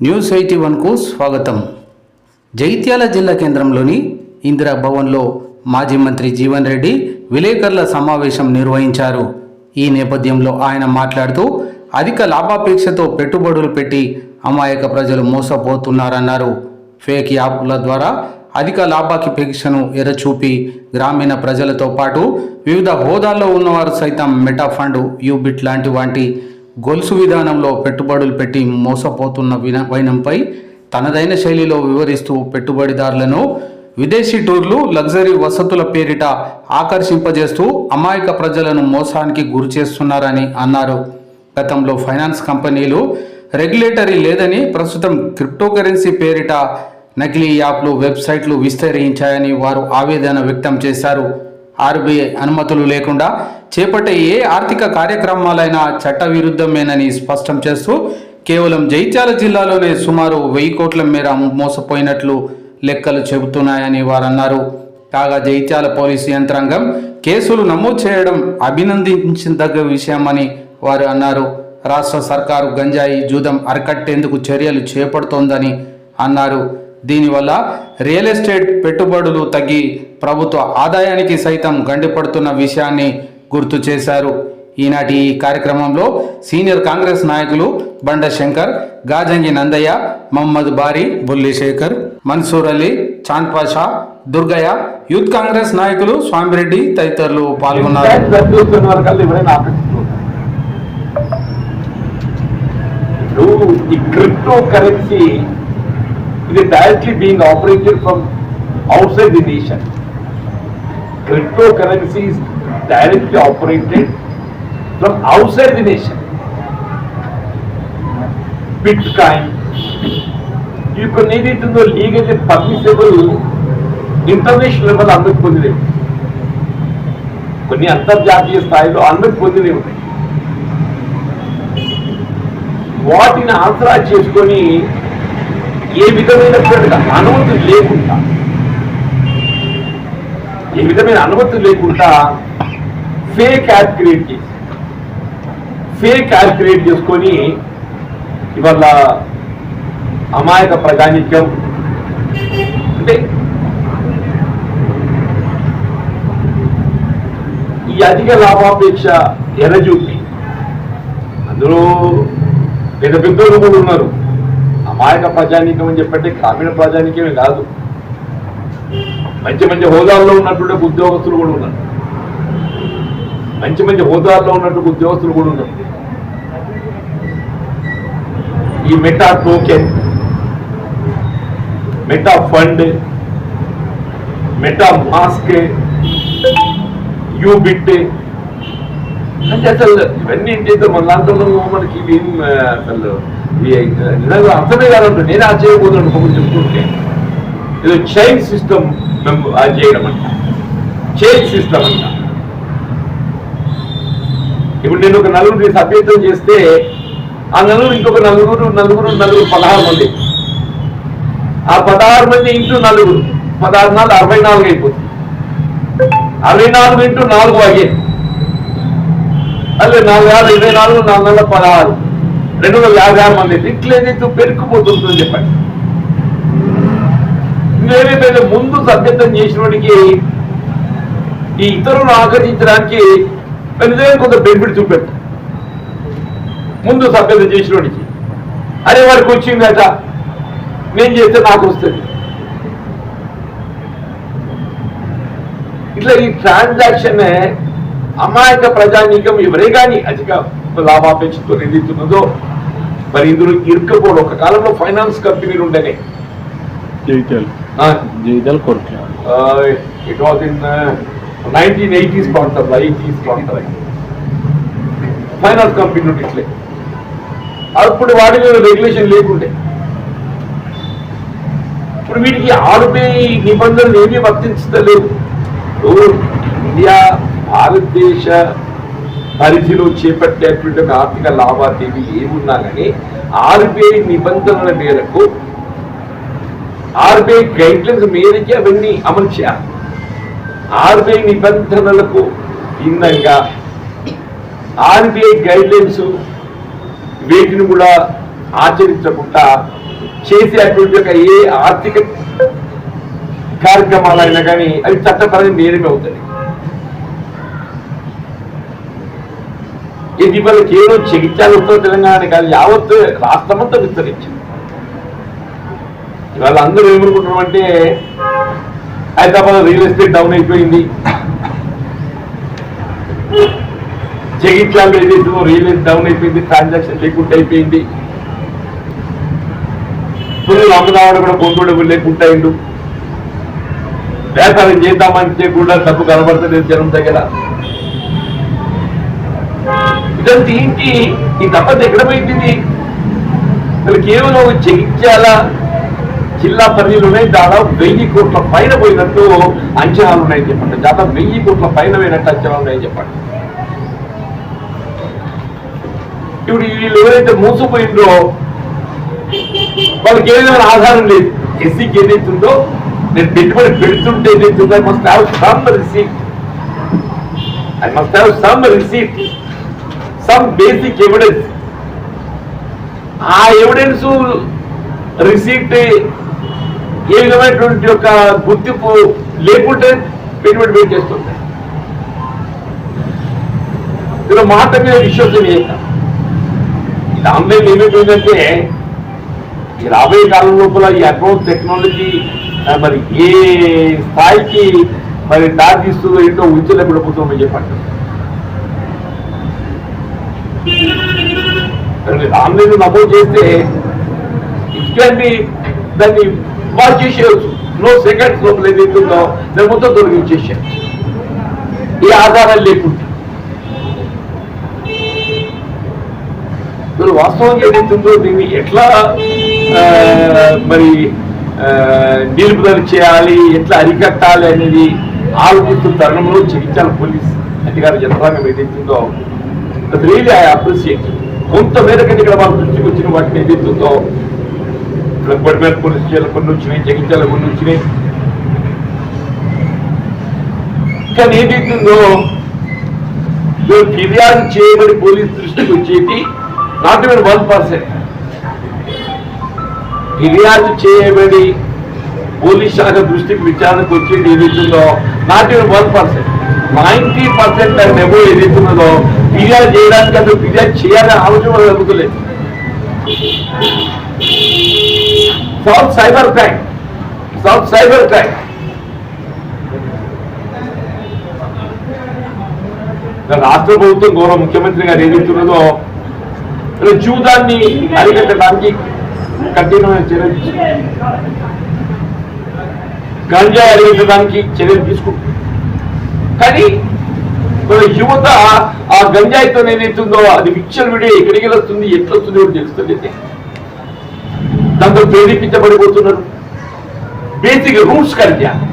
News eighty వన్కు స్వాగతం. జగిత్యాల జిల్లా కేంద్రంలోని ఇందిరా భవన్లో మాజీ మంత్రి జీవన్ రెడ్డి విలేకరుల సమావేశం నిర్వహించారు. ఈ నేపథ్యంలో ఆయన మాట్లాడుతూ అధిక లాభాపేక్షతో పెట్టుబడులు పెట్టి అమాయక ప్రజలు మోసపోతున్నారన్నారు. ఫేక్ యాప్ల ద్వారా అధిక లాభాపేక్షను ఎరచూపి గ్రామీణ ప్రజలతో పాటు వివిధ హోదాల్లో ఉన్నవారు సైతం మెటా ఫండ్ యూబిట్ లాంటి వాటి గొలుసు విధానంలో పెట్టుబడులు పెట్టి మోసపోతున్న విన- వైనంపై తనదైన శైలిలో వివరిస్తూ పెట్టుబడిదారులను విదేశీ టూర్లు లగ్జరీ వసతుల పేరిట ఆకర్షింపజేస్తూ అమాయక ప్రజలను మోసానికి గురి చేస్తున్నారని అన్నారు. గతంలో ఫైనాన్స్ కంపెనీలు రెగ్యులేటరీ లేదని ప్రస్తుతం క్రిప్టోకరెన్సీ పేరిట నకిలీ యాప్లు వెబ్సైట్లు విస్తరించాయని వారు ఆవేదన వ్యక్తం చేశారు. ఆర్బీఐ అనుమతులు లేకుండా చేపట్టే ఏ ఆర్థిక కార్యక్రమాలైనా చట్టవిరుద్ధమేనని స్పష్టం చేస్తూ కేవలం జైత్యాల జిల్లాలోనే సుమారు వెయ్యి కోట్ల మేర మోసపోయినట్లు లెక్కలు చెబుతున్నాయని వారన్నారు. కాగా జైత్యాల పోలీసు యంత్రాంగం కేసులు నమోదు చేయడం అభినందించదగ్గ విషయమని వారు అన్నారు. రాష్ట్ర సర్కారు గంజాయి జూదం అరికట్టేందుకు చర్యలు చేపడుతోందని అన్నారు. దీనివల్ల రియల్ ఎస్టేట్ పెట్టుబడులు తగ్గి ప్రభుత్వ ఆదాయానికి సైతం గండిపడుతున్న విషయాన్ని గుర్తు చేశారు. ఈనాటి ఈ కార్యక్రమంలో సీనియర్ కాంగ్రెస్ నాయకులు బండ శంకర్ గాజంగి నందయ్య మహమ్మద్ బారి బుల్లి శేఖర్ మన్సూర్ అలీ చాంద్ పాషా దుర్గయ్య యూత్ కాంగ్రెస్ నాయకులు స్వామిరెడ్డి తదితరులు పాల్గొన్నారు. ఈ క్రిప్టో కరెన్సీ ఇది directly being operated from outside the nation crypto currency directly operated from outside the nation. Bitcoin. you could need it to know legally permissible international level అందరికి పొందినవి కొన్ని అంతర్జాతీయ స్థాయిలో అందరికి పొందినవి ఉన్నాయి వాటిని ఆసరా చేసుకొని ఏ విధమైనటువంటి అనుమతి లేకుండా ఈ విధమైన అనుమతి లేకుండా ఫేక్ యాడ్ క్రియేట్ చేసి ఫేక్ యాడ్ క్రియేట్ చేసుకొని ఇవాళ అమాయక ప్రజానిత్యం అంటే ఈ అధిక లాభాపేక్ష ఎరజూపి అందులో పెద్ద పెద్దోళ్ళు కూడా ఉన్నారు. అమాయక ప్రజానీకం అని చెప్పంటే గ్రామీణ ప్రజానీకమే కాదు. మంచి మంచి హోదాల్లో ఉన్నటువంటి ఉద్యోగస్తులు కూడా ఉన్నారు. మంచి మంచి హోదాల్లో ఉన్నటువంటి ఉద్యోగస్తులు కూడా ఉన్నారు. ఈ meta token meta fund meta mask U bit అంటే అసలు ఇవన్నీ ఏంటంటే మన దాంట్లో మనకి ఇవి అసలు నిజంగా అర్థమే కాదంటే నేను ఆ చేయబోతున్నాను చెప్తుంటే ఇది చైన్ సిస్టమ్ మేము అది చేయడం అంట చైన్ సిస్టమ్ అంట ఇప్పుడు నేను ఒక నలుగురిని సభ్యత్వం చేస్తే ఆ నలుగురు ఇంకొక నలుగురు నలుగురు నలుగురు పదహారు మంది. ఆ పదహారు మంది ఇంటూ నలుగురు పదహారు నాలుగు అరవై నాలుగు అయిపోతుంది. అరవై నాలుగు ఇంటూ నాలుగు అయ్యే అదే నాలుగు ఆరు ఇరవై నాలుగు నాలుగు వందల పదహారు. రెండు వందల యాభై ఆరు మంది. ఇట్లేదైతే పెరుక్కుపోతుందని చెప్పండి. నువ్వేమైతే ముందు సభ్యత్వం చేసినోడికి ఈ ఇతరులను ఆకర్షించడానికి నిజంగా కొంత బెనిఫిట్ చూపెట్టు. ముందు సభ్యత చేసినోడికి. అరే వాడికి వచ్చిందట నేను చేస్తే నాకు వస్తుంది. ఇట్లా ఈ ట్రాన్సాక్షన్ అమాయక ప్రజానీకం ఎవరే కానీ అధిక లాభాపేక్షతో నిందితున్నదో మరి ఇందులో ఇరుక్కపోవడం ఒక కాలంలో ఫైనాన్స్ కంపెనీలు ఉండనే జీవితాలు జీవితాలు కొరకు it was in nineteen eighties ప్రాంతం ఎయిటీస్ ప్రాంతం ఫైనాన్స్ కంపెనీ ఇట్లే. అప్పుడు వాటి మీద రెగ్యులేషన్ లేకుండే. ఇప్పుడు వీటికి ఆర్బీఐ నిబంధనలు ఏమీ వర్తించలేవు ఇండియా భారతదేశ పరిధిలో చేపట్టేటువంటి ఆర్థిక లావాదేవీ ఏమున్నా కానీ ఆర్బీఐ నిబంధనల మేరకు ఆర్బీఐ గైడ్లైన్స్ మేరకి అవన్నీ అమలు చేయాలి. ఆర్బీఐ నిబంధనలకు భిన్నంగా ఆర్బీఐ గైడ్లైన్స్ వీటిని కూడా ఆచరించకుండా చేసే అటువంటి ఏ ఆర్థిక కార్యక్రమాలైనా కానీ అవి చట్టపరంగా నేరమే అవుతాయి. ఇది ఇవాళ కేవలం జగిత్యాల ఉత్తర తెలంగాణ కాదు యావత్ రాష్ట్రమంతా విస్తరించింది. ఇవాళ అందరూ ఏమనుకుంటున్నాం అంటే హైదరాబాద్ రియల్ ఎస్టేట్ డౌన్ అయిపోయింది. జగిత్యాల ఏదైతే రియల్ ఎస్టేట్ డౌన్ అయిపోయింది ట్రాన్సాక్షన్ లేకుండా అయిపోయింది. పుల్లు అమ్మదావాడు కూడా పొందుడు లేకుండా అయిండు. వ్యాపారం చేద్దామంటే కూడా డబ్బు కనబడతలేదు జనం దగ్గర. ఇదంతా ఏంటి? ఈ దప్పది ఎక్కడ పోయింది కేవలం జగిత్యాల జిల్లా పరిధిలోనే దాదాపు వెయ్యి కోట్ల పైన పోయినట్టు అంచనాలు ఉన్నాయని చెప్పండి. దాదాపు వెయ్యి కోట్ల పైన పోయినట్టు అంచనాలు ఉన్నాయని చెప్పండి. ఇప్పుడు వీళ్ళు ఎవరైతే మోసపోయిందో వాళ్ళకి ఏదైనా ఆధారం లేదు. ఎస్సీకి ఏదైతుందో నేను పెట్టుబడి పెడుతుంటే ఏదైతుందో must have some receipt I must have some receipt some basic evidence ఆ ఎవిడెన్స్ రిసీట్ ఏ విధమైనటువంటి యొక్క గుర్తింపు లేకుంటే పెట్టుబడి పెట్టి చేస్తుంటాయి. ఇలా మాట మీద విశ్వసనీయత. ఇది ఆన్లైన్ ఏమైపోయిందంటే ఈ రాబోయే కాలం లోపల ఈ అడ్వాన్స్ టెక్నాలజీ మరి ఏ స్థాయికి మరి దారి తీస్తుందో ఏంటో ఉంచలేకపోతుందని చెప్పండి. ఆన్లైన్ నమోదు చేస్తే ఇట్లాంటి దాన్ని వారు చేసేయచ్చు నో సెకండ్స్ లోపల ఏదైతుందో దాన్ని మొత్తం తొలగించేసారు ఈ ఆధారాలు లేకుండా మీరు వాస్తవంగా ఏదైతుందో దీన్ని ఎట్లా మరి నిలుపుదల చేయాలి ఎట్లా అరికట్టాలి అనేది ఆలోచిస్తున్న తరుణంలో జగిత్యాల పోలీస్ అధికార యంత్రాంగం ఏదైతుందో. రియలీ ఐ అప్రిషియేట్ కొంతమేరకు ఇక్కడ వాళ్ళ దృష్టికి వచ్చిన వాటిని ఏదైతుందో బడిమేర పోలీస్ స్టేషన్ కొన్ని వచ్చినాయి జగిత్యాల కొన్ని వచ్చినాయి. కానీ ఏదైతుందో ఫిర్యాదు చేయబడి పోలీసు దృష్టికి వచ్చేది నాట్ ఈవెన్ వన్ పర్సెంట్ ఫిర్యాదు చేయబడి పోలీస్ శాఖ దృష్టికి విచారణకు వచ్చేది ఏదైతుందో not even one percent ninety percent and above ఏదైతున్నదో ఫిర్యాదు చేయడానికి అసలు ఫిర్యాదు చేయాలని ఆలోచన కూడా జరుగుతలేదు south cyber crime south cyber crime రాష్ట్ర ప్రభుత్వం గౌరవ ముఖ్యమంత్రి గారు ఏదైతున్నదో జూదాన్ని అరికట్టడానికి కఠినమైన చర్యలు గంజా అరిగించడానికి చర్యలు తీసుకుంటుంది కానీ యువత ఆ గంజాయితో ఏదైతుందో అది మిక్చర్ విడి ఎక్కడికి వస్తుంది ఎట్లొస్తుంది కూడా తెలుస్తుంది దాంతో ప్రేరేపించబడిపోతున్నారు బేసిక్ రూట్స్ కడిగాలి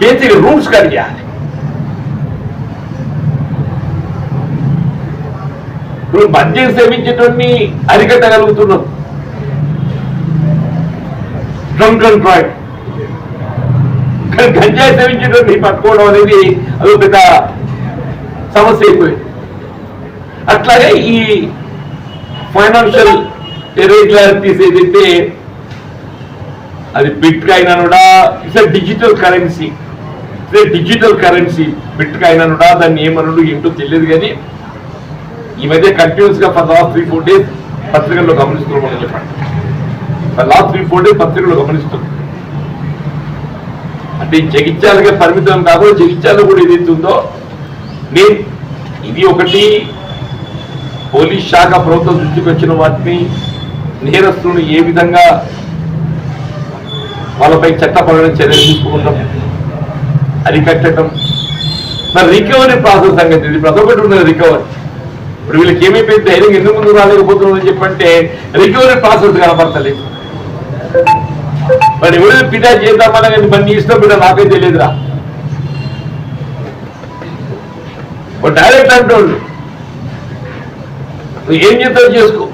బేసిక్ రూట్స్ కడిగాలి ఇప్పుడు మద్యం సేవించేటువంటి అరికట్టగలుగుతున్నాం డ్రంక్ అండ్ డ్రైవ్. కానీ గంజాయి సేవించేటువంటి పట్టుకోవడం అనేది అది పెద్ద సమస్య అయిపోయింది. అట్లాగే ఈ ఫైనాన్షియల్ ఇరెగ్యులారిటీస్ ఏదైతే అది బిట్ కాయిన్ కూడా it's digital currency it's digital currency bitcoin దాన్ని ఏమనుడు ఏంటో తెలియదు కానీ ఈ మధ్య కంటిన్యూస్గా for last three four days పత్రికల్లో గమనిస్తున్నాం అని చెప్పండి. For last three four days పత్రికల్లో గమనిస్తున్నాం అంటే జగిత్యాలకే పరిమితం కాకుండా జగిత్యాల కూడా ఏదైతే ఉందో నేను ఇది ఒకటి పోలీస్ శాఖ ప్రభుత్వం దృష్టికి వచ్చిన వాటిని నేరస్తులను ఏ విధంగా వాళ్ళపై చట్టపరమైన చర్యలు తీసుకుంటాం అరికట్టడం? మరి రికవరీ ప్రాసెస్ సంగతి ఇది. ప్రతి ఒక్కటి ఉన్నది రికవరీ ఇప్పుడు వీళ్ళకి ఏమైపోయింది? ధైర్యం ఎందుకు ముందు రాలేకపోతున్నారని చెప్పంటే రికవరీ ప్రాసెస్ కనపడతలేదు. మరి ఎవరైనా పిడా చేద్దామన్నా కానీ మరి ఇష్టం బిడ్డ నాకే తెలియదురా. ఒక డైరెక్ట్ అంటోళ్ళు. ఏం చేస్తావు చేసుకో.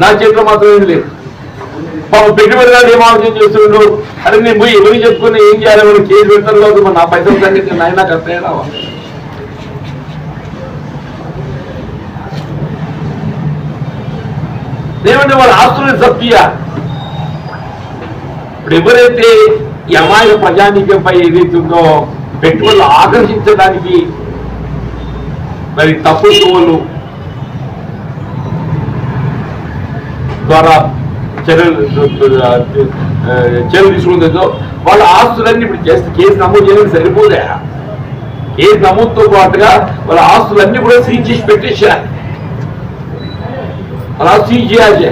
నా చేతిలో మాత్రం ఏం లేదు పాప పెట్టుబడిదారు ఏం ఆలోచన చేస్తుండ్రు అరే నేను పోయి ఎవరికి చెప్పుకుని ఏం చేయాలి? వాళ్ళు కేసు పెడతారు కాదు మరి నా పైసలు తగ్గితే నాయన కట్టేనా ఏమంటే వాళ్ళ ఆస్తులను జప్తియా ఇప్పుడు ఎవరైతే ఈ అమాయక ప్రజానీకంపై ఏదైతే ఉందో పెట్టుబడులు ఆకర్షించడానికి మరి తప్పు తోలు ద్వారా చర్యలు చర్యలు తీసుకుంటుందో వాళ్ళ ఆస్తులన్నీ ఇప్పుడు చేస్తే కేసు నమోదు చేయడం సరిపోదా కేసు నమోదుతో పాటుగా వాళ్ళ ఆస్తులన్నీ కూడా సీజ్ చేసి పెట్టేసారు అలా సీజ్ చేయాలి.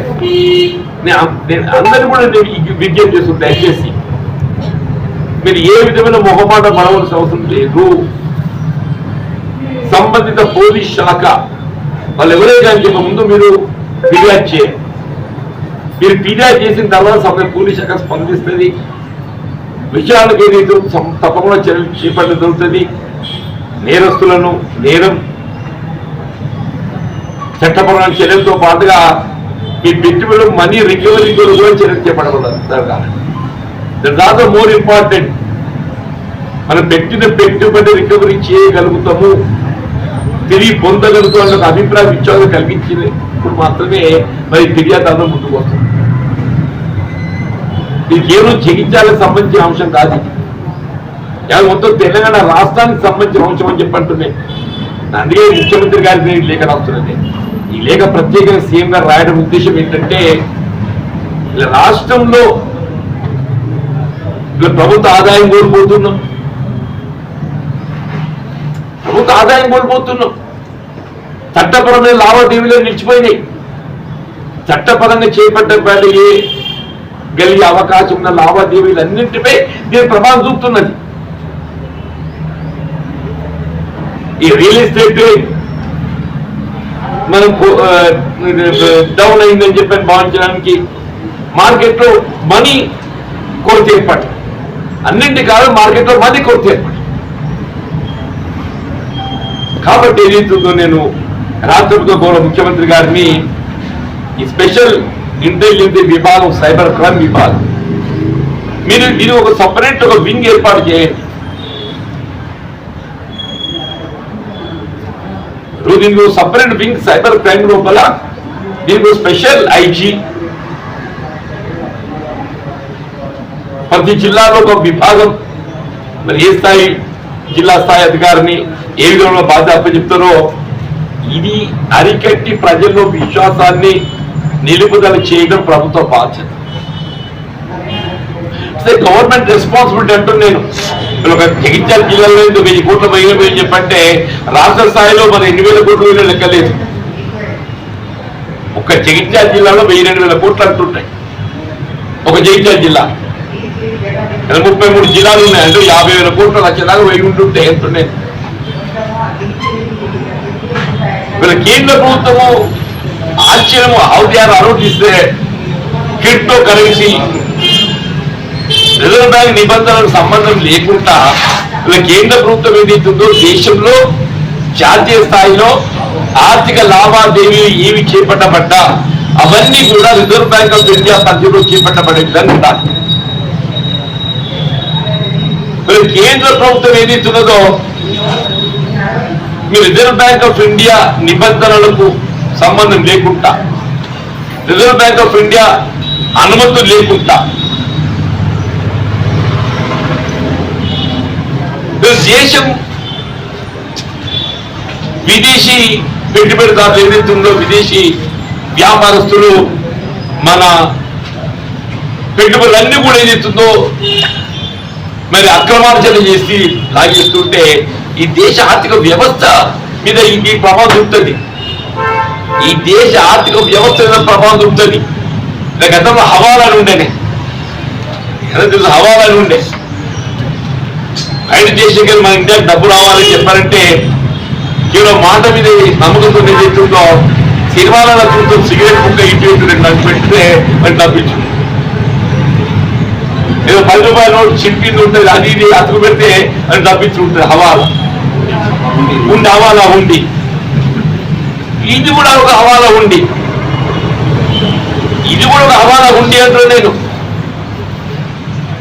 నేను అందరినీ కూడా విజ్ఞప్తి చేస్తుంది దయచేసి. మీరు ఏ విధమైన మొహమాట పడవలసిన అవసరం లేదు. సంబంధిత పోలీస్ శాఖ వాళ్ళు ఎవరైతే అని చెప్పే ముందు మీరు ఫిర్యాదు చేయండి. మీరు ఫిర్యాదు చేసిన తర్వాత సమయం పోలీస్ శాఖ స్పందిస్తుంది. విషయాలకు ఏదైతే తప్పకుండా చర్య చేపట్టడం జరుగుతుంది. నేరస్తులను నేరం చట్టపరమైన చర్యలతో పాటుగా మీ పెట్టుబడులు మనీ రికవరీ కూడా చర్యలు చేపట్టబడాలి దాదాపు మోర్ ఇంపార్టెంట్ మనం పెట్టిన పెట్టుబడి రికవరీ చేయగలుగుతాము తిరిగి పొందగలుగుతాం అభిప్రాయం విశ్వాసం కలిగించింది ఇప్పుడు మాత్రమే మరి ఫిర్యాదు ముందుకు వస్తుంది. ఇది కేవలం జగిత్యాలకు సంబంధించిన అంశం కాదు ఇది. ఇవాళ మొత్తం తెలంగాణ రాష్ట్రానికి సంబంధించిన అంశం అని చెప్పంటున్నాయి అందుకే ముఖ్యమంత్రి గారి ఈ లేఖ రాస్తున్నది. ఈ లేఖ ప్రత్యేకంగా సీఎం గారు రాయడం ఉద్దేశం ఏంటంటే ఇలా రాష్ట్రంలో ఇలా ప్రభుత్వ ఆదాయం కోల్పోతున్నాం. ప్రభుత్వ ఆదాయం కోల్పోతున్నాం. చట్టపరమైన లావాదేవీలు నిలిచిపోయినాయి. చట్టపరంగా చేపట్టబడి గలిగే అవకాశం ఉన్న లావాదేవీలు అన్నింటిపై దీని ప్రభావం చూపుతున్నది. ఈ రియల్ ఎస్టేట్ మనం డౌన్ అయిందని చెప్పని భావించడానికి. మార్కెట్లో మనీ కొరత ఏర్పాటు అన్నింటి కాదు మార్కెట్లో మనీ కొరత ఏర్పాటు కాబట్టి ఏదైతుందో నేను రాష్ట్రంతో గౌరవ ముఖ్యమంత్రి గారిని ఈ స్పెషల్ ఇంటెలిజెన్స్ విభాగం సైబర్ క్రైమ్ విభాగం. మీరు ఇది ఒక సపరేట్ ఒక వింగ్ ఏర్పాటు చేయండి. దీనికి సపరేట్ వింగ్ సైబర్ క్రైమ్ లోపల దీనికి స్పెషల్ ఐజీ. ప్రతి జిల్లాలో ఒక విభాగం. మరి ఏ స్థాయి జిల్లా స్థాయి అధికారిని ఏ విధంగా బాధ్యత అప్పచెప్తారో ఇది అరికట్టి ప్రజల్లో విశ్వాసాన్ని నిలుపుదల చేయడం ప్రభుత్వ బాధ్యత. గవర్నమెంట్ రెస్పాన్సిబిలిటీ అంటూ నేను. ఒక జగిత్యాల జిల్లాలో ఇంత వెయ్యి కోట్ల పైన పోయి చెప్పంటే రాష్ట్ర స్థాయిలో మన ఎన్ని వేల కోట్లు లెక్కలేదు. ఒక జగిత్యాల జిల్లాలో వెయ్యి రెండు వేల కోట్లు అంటుంటాయి. ఒక జగిత్యాల జిల్లా. ముప్పై మూడు జిల్లాలు ఉన్నాయి. అంటే యాభై వేల కోట్ల లక్షలాగా వెయ్యి ఉంటుంటే ఎంతున్నాయి వీళ్ళ కేంద్ర ప్రభుత్వము ఆశ్చర్యము. ఔద్యాలు ఆరోపిస్తే క్రిప్టో కరెన్సీ రిజర్వ్ బ్యాంక్ నిబంధనలకు సంబంధం లేకుండా ఇలా కేంద్ర ప్రభుత్వం ఏదైతుందో దేశంలో జాతీయ స్థాయిలో ఆర్థిక లావాదేవీలు ఏవి చేపట్టబడ్డా అవన్నీ కూడా రిజర్వ్ బ్యాంక్ ఆఫ్ ఇండియా పరిధిలో చేపట్టబడే విధంగా ఉండాలి మరి కేంద్ర ప్రభుత్వం ఏదైతున్నదో మీ రిజర్వ్ బ్యాంక్ ఆఫ్ ఇండియా నిబంధనలకు సంబంధం లేకుండా. రిజర్వ్ బ్యాంక్ ఆఫ్ ఇండియా అనుమతులు లేకుండా. దేశం విదేశీ పెట్టుబడిదారులు ఏదైతే ఉందో విదేశీ వ్యాపారస్తులు మన పెట్టుబడులన్నీ కూడా ఏదైతుందో మరి అక్రమార్జన చేసి లాగేస్తుంటే ఈ దేశ ఆర్థిక వ్యవస్థ మీద ఇది ఈ ప్రభావం చూపుతుంది. ఈ దేశ ఆర్థిక వ్యవస్థ మీద ప్రభావం చూపుతుంది ఇలా గతంలో హవాలాలు ఉండేనే. ఎలా తెలుసు? హవాలాలు ఉండే. బయట దేశంకి మన ఇండియాకి డబ్బు రావాలని చెప్పారంటే కేవలం మాట మీద నమ్మకంతో నేను చేస్తుందో సినిమాలలో చూస్తూ సిగరెట్ ముక్క ఇటు ఇటు నాకు పెడితే మరి తప్పించు ఏదో పది రూపాయల నోటు ఉంటుంది అది ఇది అతుకు పెడితే అది తప్పించుకుంటుంది. హవాలా. ఉండి హవాలా ఉండి. ఇది కూడా ఒక హవాలా ఉండి. ఇది కూడా ఒక హవాలా ఉండి అంటున్నా నేను.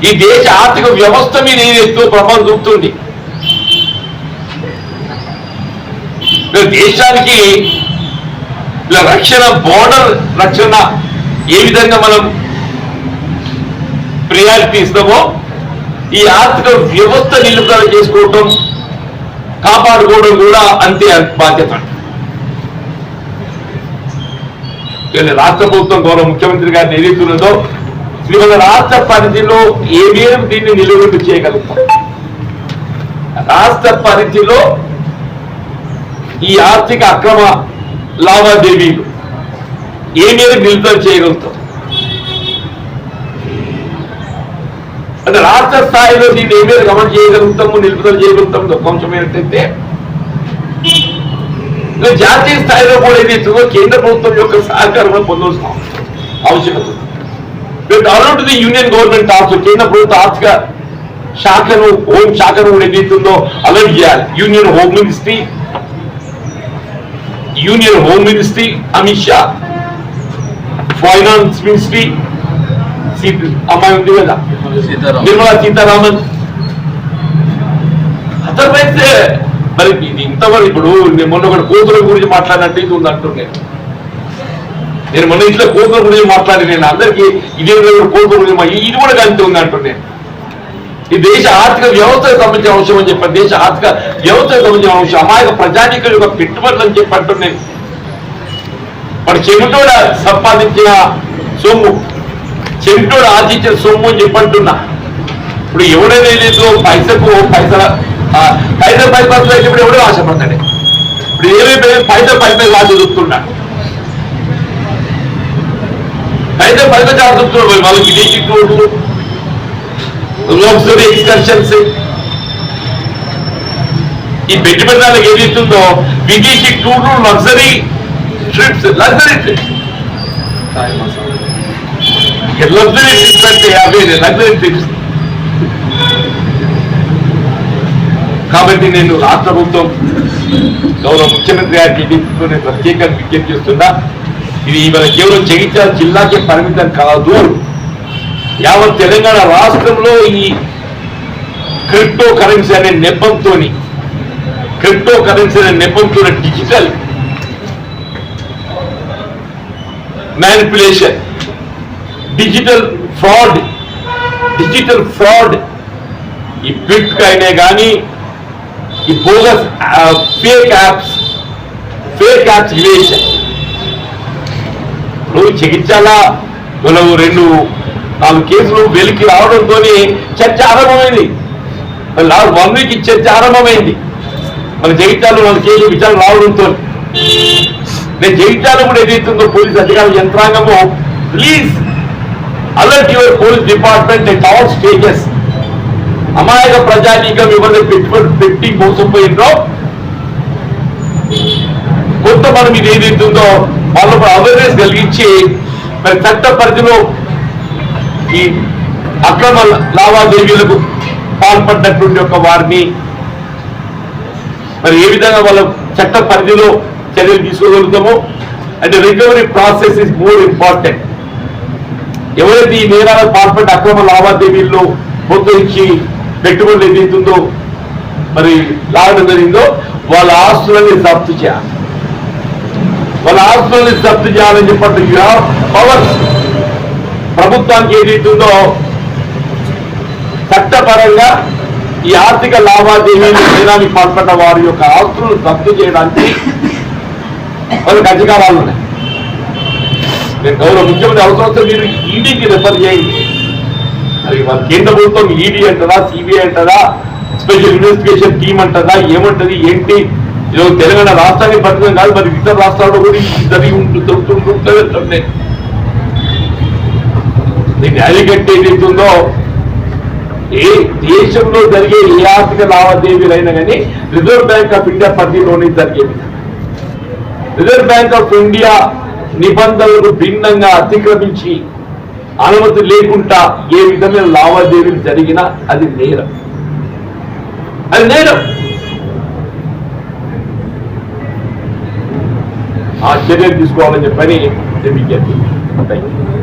ఈ దేశ ఆర్థిక వ్యవస్థ మీద ఇది ఎక్కువ ప్రభావం చూపుతుంది. దేశానికి ఇలా రక్షణ బోర్డర్ రక్షణ ఏ విధంగా మనం ప్రియారిటీ ఇస్తామో ఈ ఆర్థిక వ్యవస్థ నిలుపుదల చేసుకోవటం కాపాడుకోవడం కూడా అంతే బాధ్యత ఇలా రాష్ట్ర ప్రభుత్వం గౌరవ ముఖ్యమంత్రి గారిని ఏదైతున్నదో ఇవాళ రాష్ట్ర పరిధిలో ఏ దీన్ని నిలువెట్టు చేయగలుగుతాం. రాష్ట్ర పరిధిలో ఈ ఆర్థిక అక్రమ లావాదేవీలు ఏ మేరకు నిలుపుదల చేయగలుగుతాం? అంటే రాష్ట్ర స్థాయిలో దీన్ని ఏ మేరకు అమలు చేయగలుగుతాము నిలుపుదల చేయగలుగుతాము కొంచెం ఏంటంటే జాతీయ స్థాయిలో కూడా ఏదైతుందో కేంద్ర ప్రభుత్వం యొక్క సహకారం పొందవలసిన ఆవశ్యకత ఉంది. Alert the union government also కేంద్ర ప్రభుత్వ ఆర్థిక శాఖను హోం శాఖను కూడా ఏదైతుందో అలర్ట్ చేయాలి union home ministry union home ministry Amit Shah finance ministry అమ్మాయి ఉంది కదా? నిర్మలా సీతారామన్. అదర్వైజ్ మరి ఇది ఇంతవరకు ఇప్పుడు నేను మొన్న ఒకటి కూతురు గురించి మాట్లాడినట్టు ఇది ఉంది అంటున్నాను నేను మొన్న ఇంట్లో కూతురు గురించి మాట్లాడి నేను అందరికీ ఇదే కూతురు గురించి ఇది కూడా కలిపి ఉంది అంటున్నాను ఈ దేశ ఆర్థిక వ్యవస్థకు సంబంధించిన అంశం అని చెప్పాను దేశ ఆర్థిక వ్యవస్థకు సంబంధించిన అంశం అమాయక ప్రజానికుల యొక్క పెట్టుబడులు అని చెప్పి అంటున్నాను వాడు చెవిటోడ సంపాదించిన సొమ్ము చెవిటోడు ఆర్జించిన సొమ్ము అని చెప్పంటున్నా ఇప్పుడు ఎవడైనా లేదు పైసకు పైసల ఆ, బైపాస్లో పైసలు ఇప్పుడు ఎవడో ఆశపడతాడు. ఇప్పుడు ఏమీ పైసలు పైసలు ఆశ చూస్తున్నాడు పైసలు పైసలు ఆశ చూస్తున్నాడు వాళ్ళకి విదేశీ రోడ్లు లగ్జరీ ఎక్స్కర్షన్స్ ఈ పెట్టుబడిదారులకు ఏది ఇస్తుందో విదేశీ టూర్లు luxury trips luxury trips luxury trips అంటే అవే లగ్జరీ ట్రిప్స్ కాబట్టి నేను రాష్ట్ర ప్రభుత్వం గౌరవ ముఖ్యమంత్రి గారికి దీంతో నేను ప్రత్యేకంగా విజ్ఞప్తి చేస్తున్నా. ఇది ఇవాళ కేవలం జగిత్యాల జిల్లాకే పరిమితం కాదు. యావత్ తెలంగాణ రాష్ట్రంలో ఈ క్రిప్టో కరెన్సీ అనే నెపంతో క్రిప్టో కరెన్సీ అనే నెపంతో digital manipulation digital fraud digital fraud ఈ బిట్ కాయినే కానీ ఈ bogus fake apps fake apps ఇవేషన్ ఇప్పుడు చికిత్సల మనం రెండు నాలుగు కేసులు వెలికి రావడంతో చర్చ ఆరంభమైంది. లాస్ట్ వన్ వీక్ చర్చ ఆరంభమైంది. మన జగిత్యాలు మన కేసులు విచారణ రావడంతో. నేను జగిత్యాలు కూడా ఏదైతుందో పోలీస్ అధికారుల యంత్రాంగము. Please alert your police department at all stages అమాయక ప్రజానీకం ఎవరైతే పెట్టుబడి పెట్టి మోసపోయిందో? కొంత మనం ఇది ఏదైతుందో వాళ్ళకు అవేర్నెస్ కలిగించి మరి చట్ట పరిధిలో ఈ అక్రమ లావాదేవీలకు పాల్పడినటువంటి యొక్క వారిని మరి ఏ విధంగా వాళ్ళ చట్ట పరిధిలో చర్యలు తీసుకోగలుగుతామో? అంటే recovery process is more important ఎవరైతే ఈ నేరాలకు పాల్పడి అక్రమ లావాదేవీల్లో ప్రోత్సహించి పెట్టుబడులు ఏదైతుందో మరి లాగడం జరిగిందో వాళ్ళ ఆస్తులని జప్తు చేయాలి. వాళ్ళ ఆస్తులని జప్తు చేయాలని చెప్పట్టు పవర్స్ ప్రభుత్వానికి ఏదైతుందో చట్టపరంగా ఈ ఆర్థిక లావాదేవీలు నేరానికి పాల్పడ్డ వారి యొక్క ఆస్తులను జప్తు చేయడానికి వాళ్ళకి అధికారాలు ఉన్నాయి. నేను గౌరవ ముఖ్యమంత్రి అవసరం వస్తే మీరు ఈడీకి రెఫర్ చేయండి. మరి వాళ్ళ కేంద్ర ప్రభుత్వం ఈడీ అంటదా సిబిఐ అంటదా స్పెషల్ ఇన్వెస్టిగేషన్ టీమ్ అంటదా ఏమంటది ఏంటి? ఈరోజు తెలంగాణ రాష్ట్రాన్ని పట్టడం కాదు మరి ఇతర రాష్ట్రాల్లో కూడా జరిగి ఉంటుంది దీన్ని ఏదైతుందో ఏ దేశంలో జరిగే ఏ ఆర్థిక లావాదేవీలైనా కానీ రిజర్వ్ బ్యాంక్ ఆఫ్ ఇండియా పరిధిలోనే జరిగేవి. రిజర్వ్ బ్యాంక్ ఆఫ్ ఇండియా నిబంధనలకు భిన్నంగా అతిక్రమించి అనుమతి లేకుండా ఏ విధమైన లావాదేవీలు జరిగినా అది నేరం. అది నేరం. ఆ చర్యలు తీసుకోవాలని చెప్పని నేను విజ్ఞప్తి థ్యాంక్ యూ